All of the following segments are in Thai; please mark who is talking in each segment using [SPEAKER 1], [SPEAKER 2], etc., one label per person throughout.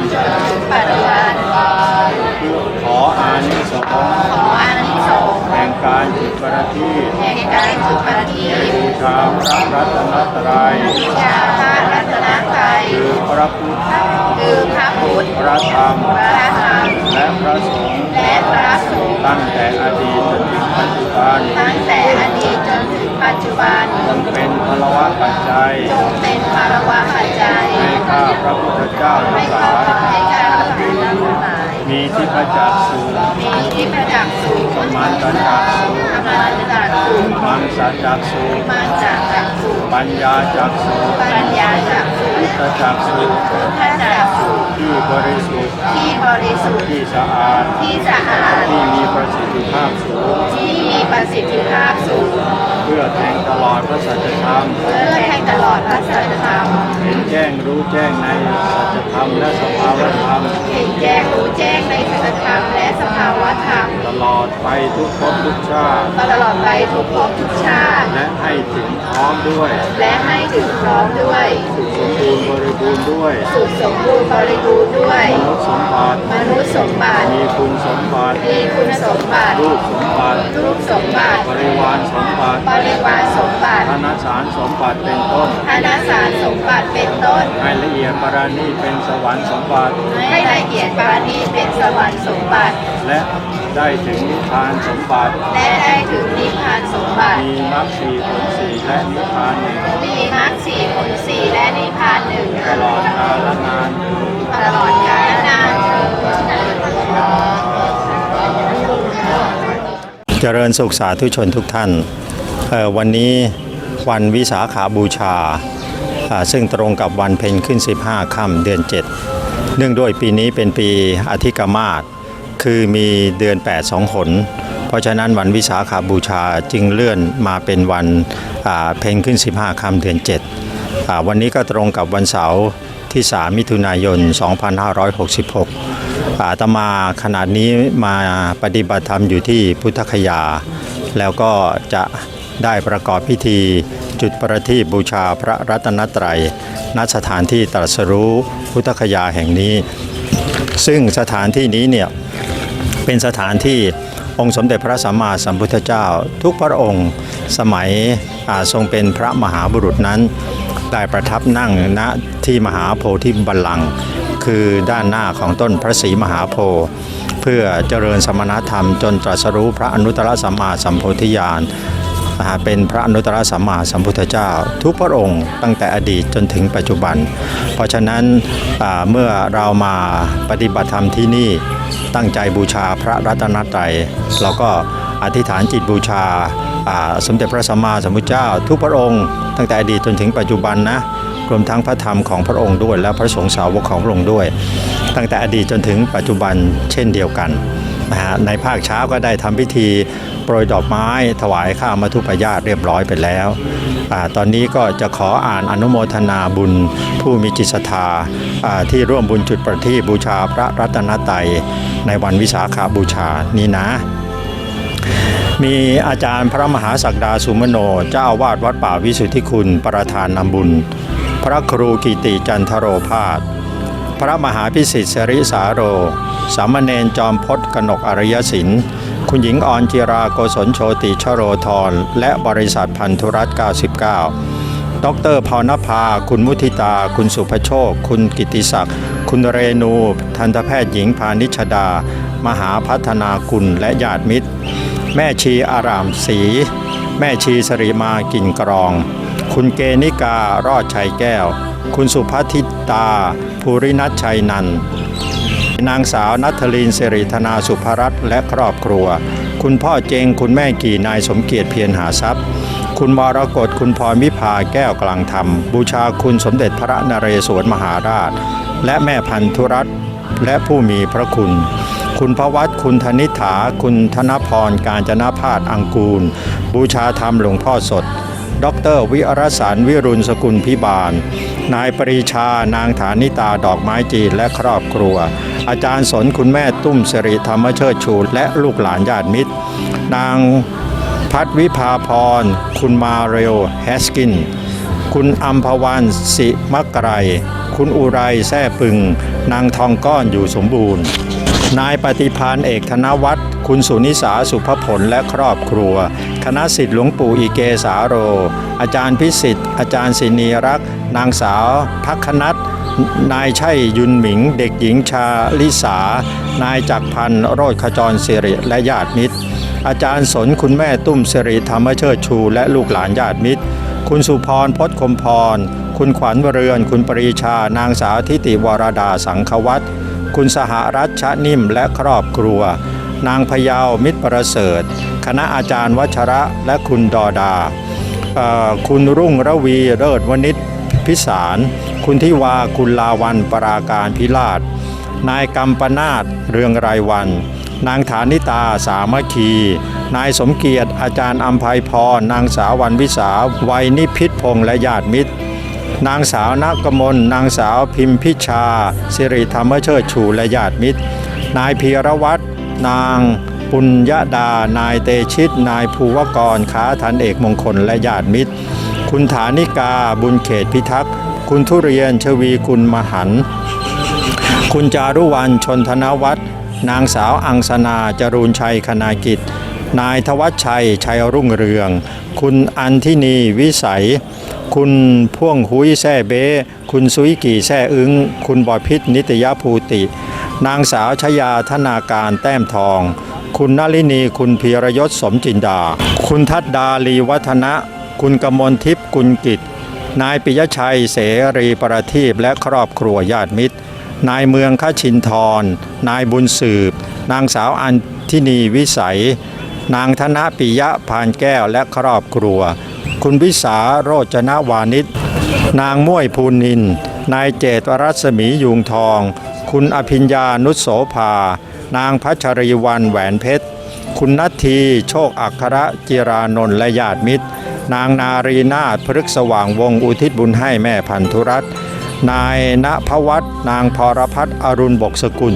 [SPEAKER 1] จจุบัน
[SPEAKER 2] ถึงปัจจุบัน
[SPEAKER 1] ขออานิสงส์
[SPEAKER 2] ขออานิสงส์
[SPEAKER 1] แห่งการจุดประทีป
[SPEAKER 2] แห่งการจุดประทีป
[SPEAKER 1] บูชาพระรัตนตรัย
[SPEAKER 2] บูชาพระรัตนตรัย
[SPEAKER 1] คือพระพุทธ
[SPEAKER 2] คือพระพุทธ
[SPEAKER 1] พระธรรม
[SPEAKER 2] พระธรรม
[SPEAKER 1] และพระสงฆ์
[SPEAKER 2] และพระสงฆ์
[SPEAKER 1] ตั้งแต่อดีตจนถึงปัจจุบัน
[SPEAKER 2] ตั้งแต่อดีตจนถึง ปัจจุบัน
[SPEAKER 1] จงเป็นพลวะปัจจัย
[SPEAKER 2] จงเป็นภารวะปัจจัย
[SPEAKER 1] ให้ข้าพระพุทธเจ้าทั้
[SPEAKER 2] ให้
[SPEAKER 1] งห
[SPEAKER 2] ข้า
[SPEAKER 1] ลาย
[SPEAKER 2] ให้ข้าพระพุทธเจ้าทั้งหลาย
[SPEAKER 1] มีที่พระจักสุ
[SPEAKER 2] มีที่ประจักษ์สุ
[SPEAKER 1] สมันตจักสุ
[SPEAKER 2] ธรรมานจักสุ
[SPEAKER 1] มังสจักสุ
[SPEAKER 2] มาจากจักสุ
[SPEAKER 1] ปัญญาจักสุ
[SPEAKER 2] ปัญญาจักสุ
[SPEAKER 1] พุทธจักสุ
[SPEAKER 2] พุทธจักสุ
[SPEAKER 1] ที่บริสุทธิ์
[SPEAKER 2] ที่บริสุทธิ์
[SPEAKER 1] ที่สะอาด
[SPEAKER 2] ที่สะอาด
[SPEAKER 1] ที่มีประสิทธิภาพสูง
[SPEAKER 2] ที่มี ประสิทธิภาพสูง
[SPEAKER 1] เพื่อแทงตลอดพระสัจธรรม
[SPEAKER 2] เพื่อให้ตลอดพระสัจธรรม
[SPEAKER 1] เห็นแจ้งรู้แจ้งในสัจธรรมและสภาวธรรม
[SPEAKER 2] เห็นแจ้งรู้แจ้งในสัจธรรมและ สภาวธรรม
[SPEAKER 1] ตลอดไปทุกภพทุกชาติ
[SPEAKER 2] ตลอดไปทุกภพทุกชาติ
[SPEAKER 1] และให้ถึงพร้อมด้วย
[SPEAKER 2] และให้ถึงพร้อมด้วย
[SPEAKER 1] สุขสมบูรณ์บริบูรณ์ด้วย
[SPEAKER 2] สุขสมบูรณ์บริบูรณ์ด้วย
[SPEAKER 1] มนุษย์สมบัติ
[SPEAKER 2] มนุษย์สมบัติ
[SPEAKER 1] มีคุณสมบัติ
[SPEAKER 2] มีคุณสมบัติ
[SPEAKER 1] รูปสมบัติ
[SPEAKER 2] รูปสมบัติ
[SPEAKER 1] บริวารสมบัติ
[SPEAKER 2] บริวารสมบัติ
[SPEAKER 1] ธนสารสมบัติเป็นต้น
[SPEAKER 2] ธนสารสมบัติเป็นต้น
[SPEAKER 1] ให้ละเอียดปราณีตเป็นสวรรค์สมบัติ
[SPEAKER 2] ให้ละเอียดปาณีตเป็นสวรรค์สมบัติ
[SPEAKER 1] และได้ถึงนิพพานสมบัติ
[SPEAKER 2] และได้ถึงนิพพานสมบัติ
[SPEAKER 1] มีมรรคสี่ผลสี่และนิพพานหนึ่ง
[SPEAKER 2] มีมรรคสี่ผลสี่และนิพพานหนึ่ง
[SPEAKER 1] ตลอดกาลนาน
[SPEAKER 2] ตลอดกาลนานเทอญ
[SPEAKER 3] เจริญสุขสาธุชนทุกท่านเอ่อวันนี้วันวิสาขาบูชาอ่าซึ่งตรงกับวันเพ็ญขึ้น 15 ค่ำเดือน 7 เนื่องด้วยปีนี้เป็นปีอธิกมาศ คือมีเดือน 8 2 หน เพราะฉะนั้นวันวิสาขาบูชาจึงเลื่อนมาเป็นวันเพ็ญขึ้น 15ค่ำเดือน7อวันนี้ก็ตรงกับวันเสาร์ที่ 3 มิถุนายน 2566 อาตมาขนาดนี้มาปฏิบัติธรรมอยู่ที่พุทธคยา แล้วก็จะได้ประกอบพิธีจุดประทีปบูชาพระรัตนตรัยณสถานที่ตรัสรู้พุทธคยาแห่งนี้ ซึ่งสถานที่นี้เนี่ยเป็นสถานที่องค์สมเด็จพระสัมมาสัมพุทธเจ้า ทุกพระองค์สมัยทรงเป็นพระมหาบุรุษนั้นได้ประทับนั่งณที่มหาโพธิบัลลังก์คือด้านหน้าของต้นพระศรีมหาโพธิ์เพื่อเจริญสมณธรรมจนตรัสรู้พระอนุตตรสัมมาสัมโพธิญาณ เป็นพระอนุตตรสัมมาสัมพุทธเจ้า ทุกพระองค์ตั้งแต่อดีตจนถึงปัจจุบัน เพราะฉะนั้นเมื่อเรามาปฏิบัติธรรมที่นี่ตั้งใจบูชาพระรัตนตรัยเราก็อธิษฐานจิตบูชาสมเด็จพระสัมมาสัมพุทธเจ้า ทุกพระองค์ตั้งแต่อดีตจนถึงปัจจุบันนะ รวมทั้งพระธรรมของพระองค์ด้วย และพระสงฆ์สาวกของพระองค์ด้วย ตั้งแต่อดีตจนถึงปัจจุบันเช่นเดียวกันนะฮะในภาคเช้าก็ได้ทำพิธีโปรยดอกไม้ถวายข้าวมัทุปายาตเรียบร้อยไปแล้วอตอนนี้ก็จะขออ่านอนุโมทนาบุญผู้มีจิตศรัทธาที่ร่วมบุญจุดประทีปบูชาพระรัตนตรัยในวันวิสาขาบูชานี้นะมีอาจารย์พระมหาศักดาสุมโน เจ้าอาวาสวัดป่าวิสุทธิคุณ ประธานนำบุญ ระครูกิติจันทโรพาสพระมหาพิสิทธิ์สริสาโร สามเณรจอมพศกนกอริยศิลป์คุณหญิงออนจิราโกศลโชติชโรธร และบริษัทพันธุรัตน์99 ดรพรณภา คุณมุทิตา คุณสุภโชค คุณกิติศักดิ์ คุณเรนู ทันตแพทย์หญิงพานิชดา มหาพัฒนากุลและญาติมิตร แม่ชีอารามศรี แม่ชีสริมากินกรอง คุณเกณิการอดชัยแก้ว คุณสุพัทิตา ภูรินัทชัยนันท์นางสาวนัทลินสิริธนาสุภรัตน์และครอบครัว คุณพ่อเจงคุณแม่กี่นายสมเกียรติเพียรหาทรัพย์ คุณมรกตคุณพรวิภาแก้วกลางธรรม บูชาคุณสมเด็จพระนเรศวรมหาราช และแม่พันธุรัตน์และผู้มีพระคุณ คุณพวัตคุณธนิษฐา คุณธนพร การจนาพาสอังกูล บูชาธรรมหลวงพ่อสด ดรวิรสารวิรุณสกุลพิบาล นายปรีชานางฐานิตาดอกไม้จีนและครอบครัว อาจารย์สนคุณแม่ตุ้มสิริธรรมเชิดชู และลูกหลานญาติมิตร นางพัฒวิภาพร คุณมาเรลแฮสกิน คุณอัมพวันสิมะไกรคุณอุไรแซ่ปึง นางทองก้อนอยู่สมบูรณ์ นายปฏิพานเอกธนวัฒน์ คุณสุนิสาสุภผลและครอบครัว คณะสิทธิหลวงปู่อีเกสาโร อาจารย์พิสิทธิ์ อาจารย์ศินีรัก นางสาวพักคนัทนายชัยยุนหมิง เด็กหญิงชาลิสา นายจักพันธ์โรจขจรสิริและญาติมิตร อาจารย์สนคุณแม่ตุ้มสิริธรรมเชิดชู และลูกหลานญาติมิตร คุณสุพรพจน์คมพร คุณขวัญวเรือน คุณปรีชา นางสาวทิติวรดาสังควัตคุณสหรัชชะนิ่มและครอบครัว นางพยาวมิตรประเสริฐ คณะอาจารย์วัชระและคุณดอดาอคุณรุ่งระวีเลิศวณิชพิสาร คุณทิวาคุณลาวันปราการพิราชนายกัมปนาตเรืองรายวัน นางฐานิตาสามัคคี นายสมเกียรติอาจารย์อัมภัยพร นางสาววันวิสาวัยนิพิษพงษ์และญาติมิตร นางสาวนักมล นางสาวพิมพิชา สิริธรรมเชิดชูและญาติมิตร นายพีรวัตร นางปุญญาดา นายเตชิต นายภูวกรค้าทันเอกมงคลและญาติมิตร คุณฐานิกาบุญเขตพิทักษ์ คุณทุเรียนชวีกุลมหัน คุณจารุวรรณชนธนวัฒน์นางสาวอังสนาจรูนชัยคณากิจ นายทวัชชัย ชัยรุ่งเรือง คุณอันทินีวิสัย คุณพ่วงหุยแซ่เบ้คุณสุยกี่แซ่อึง้ง คุณบอยพิษนิตยภูติ นางสาวชยาธนาการแต้มทอง คุณนลินีคุณพีรยศสมจินดา คุณทัดดาลีวัฒนะ คุณกมลทิพย์กุลกิจ นายปิยชัยเสรีประทีปและครอบครัวญาติมิตร นายเมืองขชินทร นายบุญสืบ นางสาวอันทินีวิสัย นางธนปิยะพานแก้วและครอบครัว คุณวิสาโรจนวานิชนางม่วยภูนิน นายเจตวรัศมียุงทอง คุณอภิญญานุสโสภา นางพัชรีวันแหวนเพชร คุณนัททีโชคอัครจิรานนท์และญาติมิตร นางนารีนาถพฤกษสว่างวงอุทิศบุญให้แม่พันธุรัตน์นายณพวัตนางพรพัฒนอรุณบกสกุล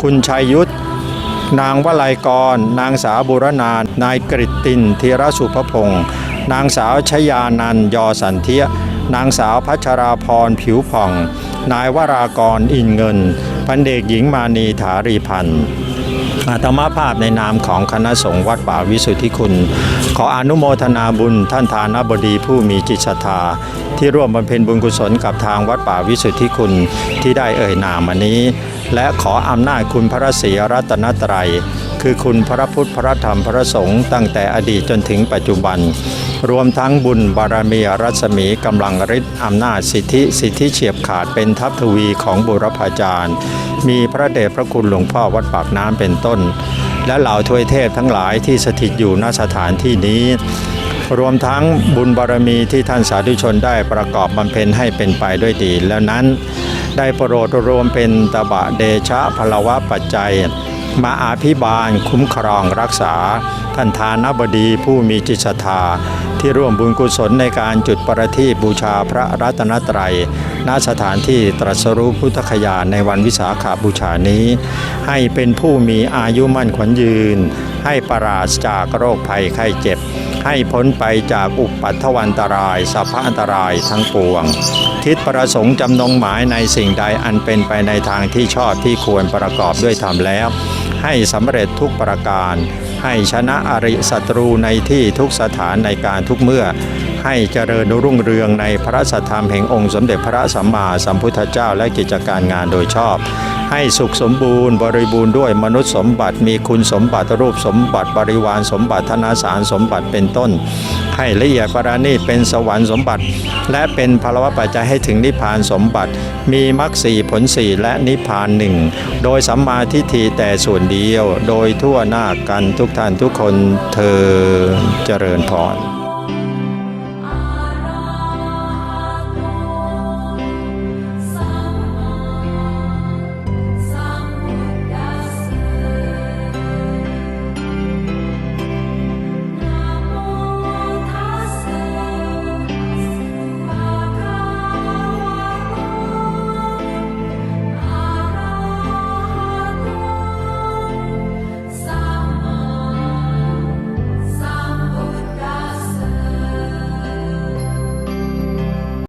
[SPEAKER 3] คุณชัยยุทธนางวลัยกร นางสาวบุรณาน นายกริตตินธีรสุภพงศ์นางสาวชยานันท์ยอสันเทีย นางสาวพัชราพรผิวผ่อง นายวรากรอินเงิน พันเด็กหญิงมานีถารีพันธ์อาตมาภาพในนามของคณะสงฆ์วัดป่าวิสุทธิคุณ ขออนุโมทนาบุญท่านทานบดีผู้มีจิตศรัทธา ที่ร่วมบำเพ็ญบุญกุศลกับทางวัดป่าวิสุทธิคุณที่ได้เอ่ยนามมานี้ และขออำนาจคุณพระศรีรัตนตรัย คือคุณพระพุทธพระธรรมพระสงฆ์ตั้งแต่อดีตจนถึงปัจจุบัน รวมทั้งบุญบารมีรัศมีกำลังฤทธิ์อำนาจสิทธิสิทธิเฉียบขาดเป็นทัพทวีของบุรพาจารย์ มีพระเดชพระคุณหลวงพ่อวัดปากน้ำเป็นต้น และเหล่าทวยเทพทั้งหลายที่สถิตอยู่ณสถานที่นี้รวมทั้งบุญบารมีที่ท่านสาธุชนได้ประกอบบำเพ็ญให้เป็นไปด้วยดี แล้วนั้นได้โปรดรวมเป็นตบะเดชะพลวะปัจจัย มาอาภิบาลคุ้มครองรักษา ท่านทานบดีผู้มีจิตศรัทธา ที่ร่วมบุญกุศลในการจุดประทีปบูชาพระรัตนตรัยณสถานที่ตรัสรู้พุทธคยาในวันวิสาขาบูชานี้ ให้เป็นผู้มีอายุมั่นขวัญยืน ให้ปราศจากโรคภัยไข้เจ็บ ให้พ้นไปจากอุปัตถวันตรายสัพพะอันตรายทั้งปวง ทิศประสงค์จำนงหมายในสิ่งใดอันเป็นไปในทางที่ชอบที่ควรประกอบด้วยธรรมแล้ว ให้สำเร็จทุกประการ ให้ชนะอริศัตรูในที่ทุกสถานในการทุกเมื่อ ให้เจริญรุ่งเรืองในพระสัทธรรมแห่งองค์สมเด็จพระสัมมาสัมพุทธเจ้าและกิจการงานโดยชอบ ให้สุขสมบูรณ์บริบูรณ์ด้วยมนุษย์สมบัติมีคุณสมบัติรูปสมบัติบริวารสมบัติธนาสารสมบัติเป็นต้น ให้ละเอียดปราณีตเป็นสวรรค์สมบัติ และเป็นพลวะปัจจัยให้ถึงนิพพานสมบัติ มีมรรคสี่ผลสี่และนิพพานหนึ่งโดยสัมมาทิฏฐิแต่ส่วนเดียว โดยทั่วหน้ากันทุกท่านทุกคนเธอเจริญพร